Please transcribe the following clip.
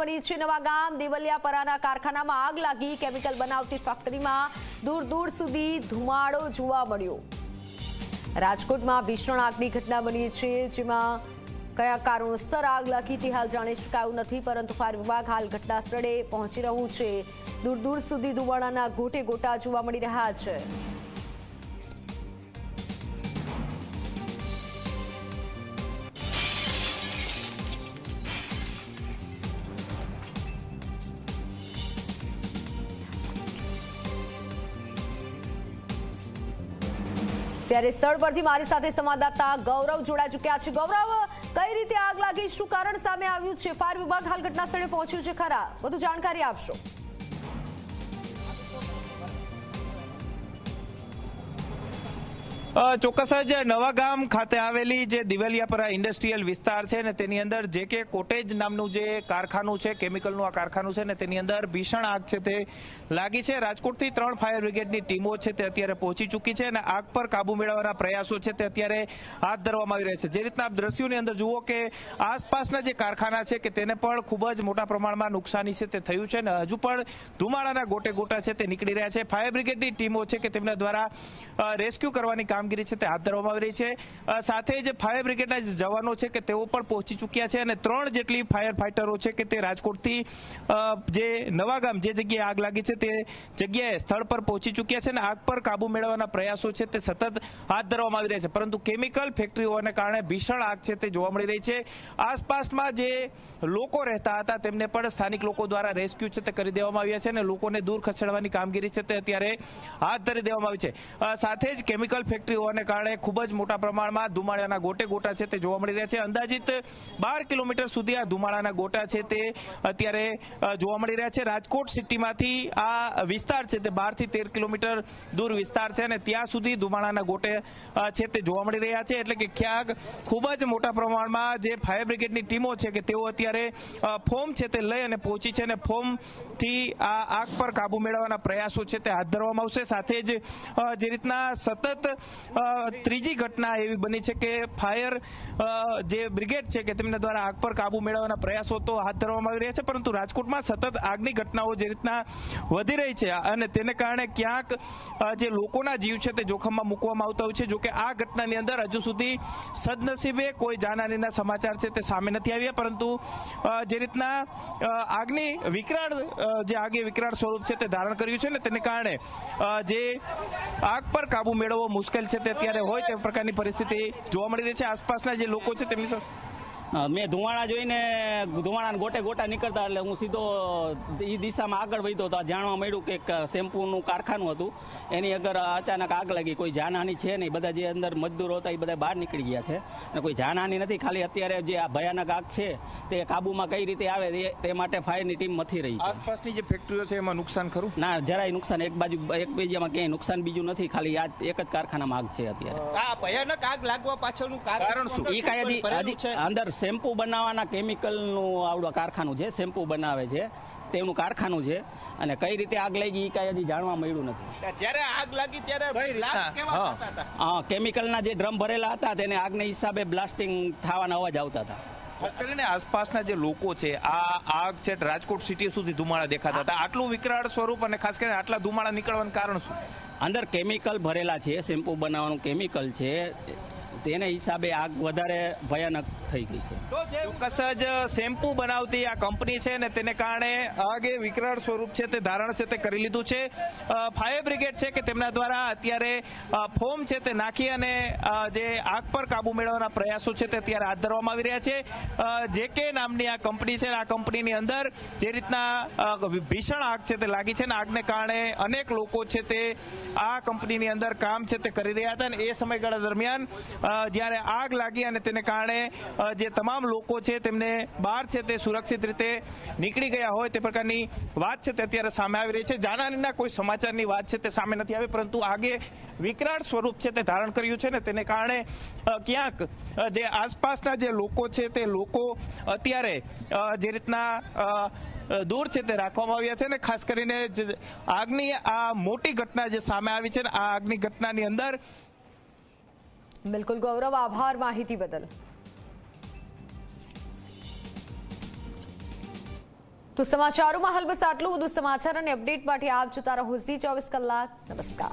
બની છે નવા ગામ દેવલિયાપરાના કારખાનામાં આગ લાગી કેમિકલ બનાવતી ફેક્ટરીમાં દૂર દૂર સુધી ધુમાડો જોવા મળ્યો. રાજકોટમાં ભીષણ આગની ઘટના બની છે, જેમાં કયા કારણોસર આગ લાગી તે હાલ જાણી શકાયું નથી, પરંતુ ફાયર વિભાગ હાલ ઘટના સ્થળે પહોંચી રહ્યું છે. દૂર દૂર સુધી ધુમાડાના ગોટે ગોટા જોવા મળી રહ્યા છે. ત્યારે સ્થળ પરથી મારી સાથે સંવાદદાતા ગૌરવ જોડાઈ ચુક્યા છે. ગૌરવ, કઈ રીતે આગ લાગી? શું કારણ સામે આવ્યું છે? ફાયર વિભાગ હાલ ઘટના સ્થળે પહોંચ્યું છે ખરા? વધુ જાણકારી આપશો. ચોક્કસ જ નવાગામ ખાતે આવેલી જે દિવેલિયાપરા ઇન્ડસ્ટ્રીયલ વિસ્તાર છે ને તેની અંદર જે કે કોટેજ નામનું જે કારખાનું છે, કેમિકલનું આ કારખાનું છે ને તેની અંદર ભીષણ આગ છે તે લાગી છે. રાજકોટથી ત્રણ ફાયર બ્રિગેડની ટીમો છે તે અત્યારે પહોંચી ચૂકી છે અને આગ પર કાબુ મેળવવાના પ્રયાસો છે તે અત્યારે હાથ ધરવામાં આવી રહ્યા છે. જે રીતના આપ દ્રશ્યોની અંદર જુઓ કે આસપાસના જે કારખાના છે કે તેને પણ ખૂબ જ મોટા પ્રમાણમાં નુકસાની છે તે થયું છે ને હજુ પણ ધુમાડાના ગોટે ગોટા છે તે નીકળી રહ્યા છે. ફાયર બ્રિગેડની ટીમો છે કે તેમના દ્વારા રેસ્ક્યુ કરવાની કામગીરી છે તે હાથ ધરવામાં આવી રહી છે. સાથે જ ફાયર બ્રિગેડના જવાનો છે કે તેઓ પણ પહોંચી ચૂક્યા છે અને ત્રણ જેટલી ફાયર ફાઇટરો છે કે તે રાજકોટથી જે નવાગામ જે જગ્યાએ આગ લાગી છે તે જગ્યાએ સ્થળ પર પહોંચી ચૂક્યા છે અને આગ પર કાબુ મેળવવાના પ્રયાસો છે તે સતત હાથ ધરવામાં આવી રહ્યા છે. પરંતુ કેમિકલ ફેક્ટરી હોવાને કારણે ભીષણ આગ છે તે જોવા મળી રહી છે. આસપાસમાં જે લોકો રહેતા હતા તેમને પણ સ્થાનિક લોકો દ્વારા રેસ્ક્યુ છે તે કરી દેવામાં આવ્યા છે અને લોકોને દૂર ખસેડવાની કામગીરી છે તે અત્યારે હાથ ધરી દેવામાં આવી છે. સાથે જ કેમિકલ ફેક્ટરી હોવાને કારણે ખૂબ જ મોટા પ્રમાણમાં ધુમાડાના ગોટે ગોટા છે તે જોવા મળી રહ્યા છે. અંદાજિત બાર કિલોમીટર સુધી આ ધુમાડાના ગોટા છે તે અત્યારે જોવા મળી રહ્યા છે. રાજકોટ સિટીમાંથી આ વિસ્તાર છે તે બારથી તેર કિલોમીટર દૂર વિસ્તાર છે અને ત્યાં સુધી ધુમાડાના ગોટે છે તે જોવા મળી રહ્યા છે. એટલે કે ક્યાંક ખૂબ જ મોટા પ્રમાણમાં જે ફાયર બ્રિગેડની ટીમો છે કે તેઓ અત્યારે ફોર્મ છે તે લઈ અને પહોંચી છે અને ફોર્મથી આ આગ પર કાબુ મેળવવાના પ્રયાસો છે તે હાથ ધરવામાં આવશે. સાથે જ જે રીતના સતત ત્રીજી ઘટના એવી બની છે કે ફાયર જે બ્રિગેડ છે કે તેમના દ્વારા આગ પર કાબુ મેળવવાના પ્રયાસો તો હાથ ધરવામાં આવી રહ્યા છે, પરંતુ રાજકોટમાં સતત આગની ઘટનાઓ જે રીતના વધી રહી છે અને તેને કારણે ક્યાંક જે લોકોના જીવ છે તે જોખમમાં મૂકવામાં આવતા હોય છે જોકે આ ઘટનાની અંદર હજુ સુધી સદનસીબે કોઈ જાનહાનીના સમાચાર છે તે સામે નથી આવ્યા, પરંતુ જે રીતના આગની વિકરાળ જે આગે વિકરાળ સ્વરૂપ છે તે ધારણ કર્યું છે ને તેને કારણે જે આગ પર કાબુ મેળવવો મુશ્કેલ છે તે અત્યારે હોય તે પ્રકારની પરિસ્થિતિ જોવા મળી રહી છે. આસપાસના જે લોકો છે તેમની મેં ધુવાણા જોઈને ધુવાણા ગોટે ગોટા નીકળતા એટલે હું સીધો એ દિશામાં આગળ વધ્યો તો આ જાણવા મળ્યું કે એક શેમ્પૂનું કારખાનું હતું. એની અગર અચાનક આગ લાગી કોઈ જાનહાની છે નહીં. બધા જે અંદર મજદૂરો હતા એ બધા બહાર નીકળી ગયા છે. અને કોઈ જાનહાની નથી ખાલી અત્યારે જે આ ભયાનક આગ છે તે કાબૂમાં કઈ રીતે આવે તે- તે માટે ફાયરની ટીમ મથી રહી છે. આસપાસની જે ફેક્ટરીઓ છે એમાં નુકસાન ખરું? ના જરાય નુકસાન. એક બાજુ એક બીજામાં ક્યાંય નુકસાન બીજું નથી. ખાલી આ એક જ કારખાનામાં આગ છે અત્યારે. આ ભયાનક આગ લાગવા પાછળનું કારણ શું? એ કાંઈ હજી? અંદર શેમ્પુ બનાવવાના કેમિકલનું આવડું કારખાનું છે શેમ્પુ બનાવે છે તેનું કારખાનું છે અને કઈ રીતે આગ લાગી એ કાંઈ હજી જાણવા મળ્યું નથી. જ્યારે આગ લાગી ત્યારે હા. થતા હતા? આ કેમિકલના જે ડ્રમ ભરેલા હતા તેને આગને હિસાબે બ્લાસ્ટિંગ થવાના અવાજ આવતા હતા. ખાસ કરીને આસપાસના જે લોકો છે આ આગ છે રાજકોટ સિટી સુધી ધુમાડા દેખાતા હતા. આટલું વિકરાળ સ્વરૂપ અને ખાસ કરીને આટલા ધુમાડા નીકળવાનું કારણ શું? અંદર કેમિકલ ભરેલા છે શેમ્પુ બનાવવાનું કેમિકલ છે તેને હિસાબે આગ વધારે ભયાનક થઈ ગઈ છે. ચોક્કસ જ શેમ્પુ બનાવતી આ કંપની છે ને તેને કારણે આગ વિકરાળ સ્વરૂપ છે તે ધારણ છે તે કરી લીધું છે. ફાયર બ્રિગેડ છે કે તેમના દ્વારા અત્યારે ફોમ છે તે નાખી અને જે આગ પર કાબુ મેળવવાના પ્રયાસો છે તે અત્યારે હાથ ધરવામાં આવી રહ્યા છે. જે કે નામની આ કંપની છે આ કંપનીની અંદર જે રીતના ભીષણ આગ છે તે લાગી છે ને આગને કારણે અનેક લોકો છે તે આ કંપનીની અંદર કામ છે તે કરી રહ્યા હતા અને એ સમયગાળા દરમિયાન જ્યારે આગ લાગી અને તેને કારણે જે તમામ લોકો છે તેમને બહાર છે તે સુરક્ષિત રીતે નીકળી ગયા હોય તે પ્રકારની વાત છે તે અત્યારે સામે આવી રહી છે. જાનહાનીના કોઈ સમાચારની વાત છે તે સામે નથી આવી, પરંતુ આગે વિકરાળ સ્વરૂપ છે તે ધારણ કર્યું છે ને તેને કારણે ક્યાંક જે આસપાસના જે લોકો છે તે લોકો અત્યારે જે રીતના દૂર છે તે રાખવામાં આવ્યા છે ને ખાસ કરીને આગની આ મોટી ઘટના જે સામે આવી છે ને આ આગની ઘટનાની અંદર બિલકુલ ગૌરવ, આભાર માહિતી બદલ. તો સમાચારોમાં હાલ બસ આટલું. બધું સમાચાર અને અપડેટ માટે આપ જોતા રહો ઝી ચોવીસ કલાક. નમસ્કાર.